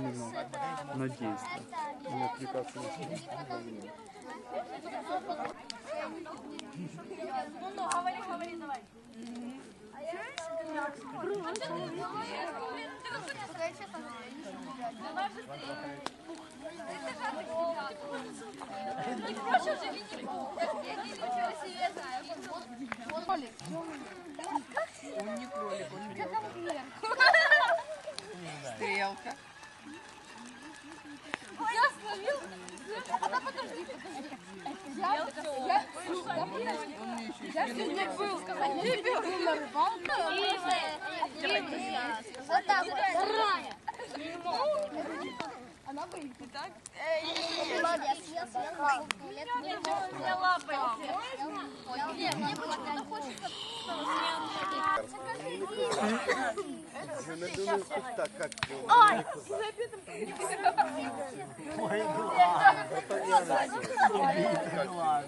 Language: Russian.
именно на действие. Не отвлекаться на знаю. Он не кролик, он. Стрелка. Я словил. А подожди, подожди. Я, я, я, мне сегодня был, не был на рыбалке. Вот так вот, заранее. Она выйдет. Так? Молодец, я съела. Лапой. Нет, мне хочется... Я не думаю, що так, як Ай! Ой, глаз.